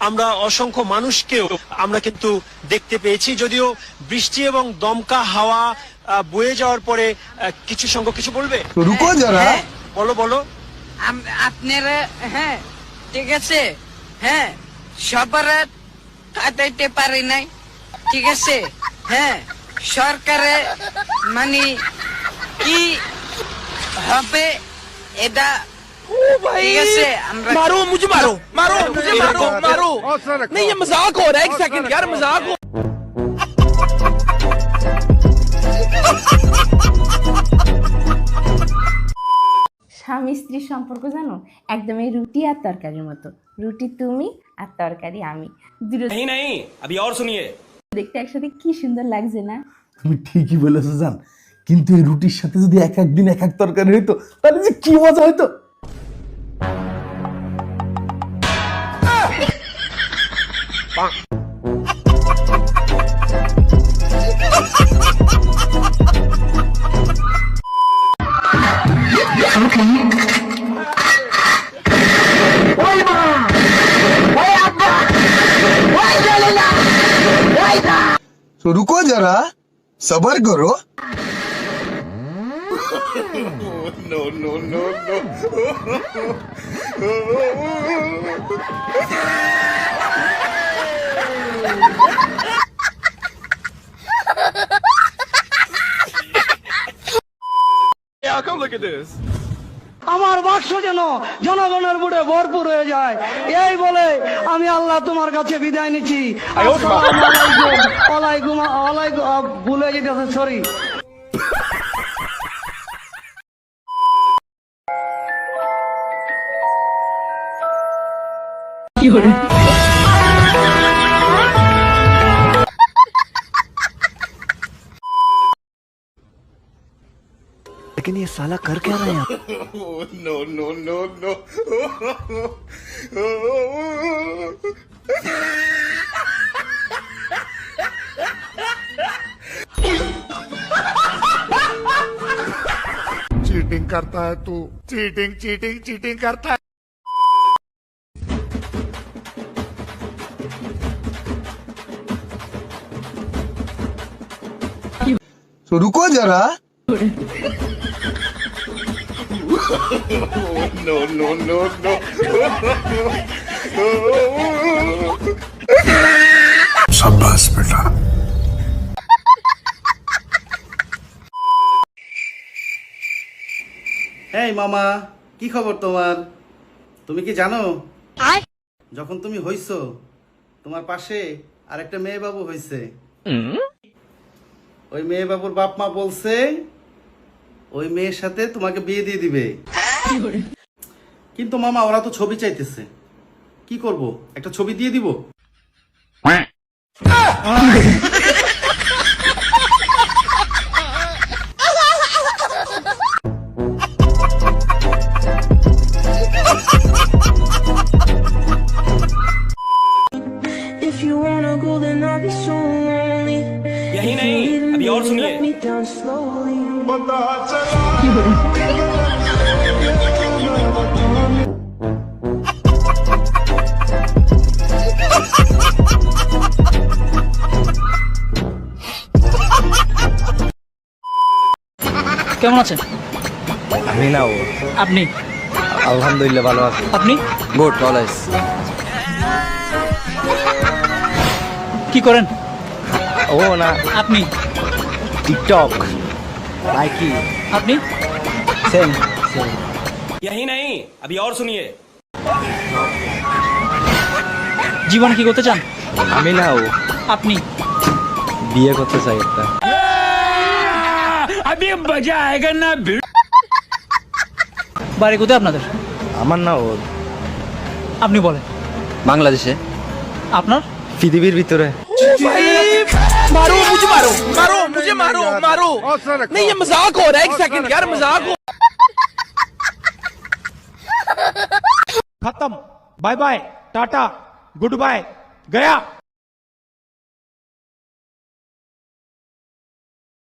আমরা অসংখ্য মানুষকেও আমরা কিন্তু দেখতে পেয়েছি। যদিও বৃষ্টি এবং দমকা হাওয়া বয়ে যাওয়ার পরে কিছু সংখ্যক কিছু বলবে? রুকো হ্যাঁ, যারা। হ্যাঁ। বলো বলো। আপনারা হ্যাঁ ঠিক আছে? হ্যাঁ সবার কাটাইতে পারি নাই। ঠিক আছে? হ্যাঁ সরকারে মানে কি হবে এটা मारो मुझे मारो मारो मुझे मारो मारो नहीं ये मजाक हो रहा है एक सेकंड यार मजाक हो স্বামী স্ত্রীর সম্পর্ক জানো একদম এই রুটি আর তরকারির মতো রুটি তুমি আর তরকারি আমি দুটো नहीं नहीं अभी और सुनिए দেখতে একসাথে কি সুন্দর লাগছে না তুমি ঠিকই বলেছো জান কিন্তু এই রুটির সাথে যদি এক এক দিন এক এক তরকারি হইতো তাহলে যে কি মজা হইতো तो रुको जरा सबर करो আমার বাক্স যেন জনগণের বুড়ে ভরপুর হয়ে যায়। এই বলে আমি আল্লাহ তোমার কাছে বিদায় নিচ্ছি। ওয়ালাইকুম ওয়ালাইকুম ভুলে যেতেছে সরি लेकिन ये साला कर क्या रहे हैं no no no no cheating करता है तू। चीटिंग चीटिंग चीटिंग करता है। तो रुको जरा। no, no, no, no. সাব্বাস বেটা Hey, মামা কি খবর তোমার? তুমি কি জানো? যখন তুমি হইছো তোমার পাশে আরেকটা মেয়ে বাবু হইছে ওই মেয়ে বাবুর বাপ মা বলছে ওই মেয়ের সাথে তোমাকে বিয়ে দিয়ে দিবে কিন্তু মামা ওরা তো ছবি চাইতেছে কি করব একটা ছবি দিয়ে দিব If you wanna go then I'll be so lonely यही नहीं अभी और सुनिए me down slowly কেমন আছেন? আমি না ও? আপনি? আলহামদুলিল্লাহ ভালো আছি। আপনি? গুড কলেজ কি করেন? ও না। আপনি? টিকটক লাইকি আপনি সেম সেম यही नहीं अभी और सुनिए জীবনে কি করতে চান আমি না ও আপনি বিয়ে করতে চাই একটা বাড়ি কোথায় আপনাদের আমার না ও আপনি বলেন বাংলাদেশে আপনার পৃথিবীর ভিতরে मारो मुझे मारो मारो मुझे मारो मारो। नहीं ये मज़ाक हो रहा है एक सेकंड यार मज़ाक हो खत्म। Bye bye tata good bye गया।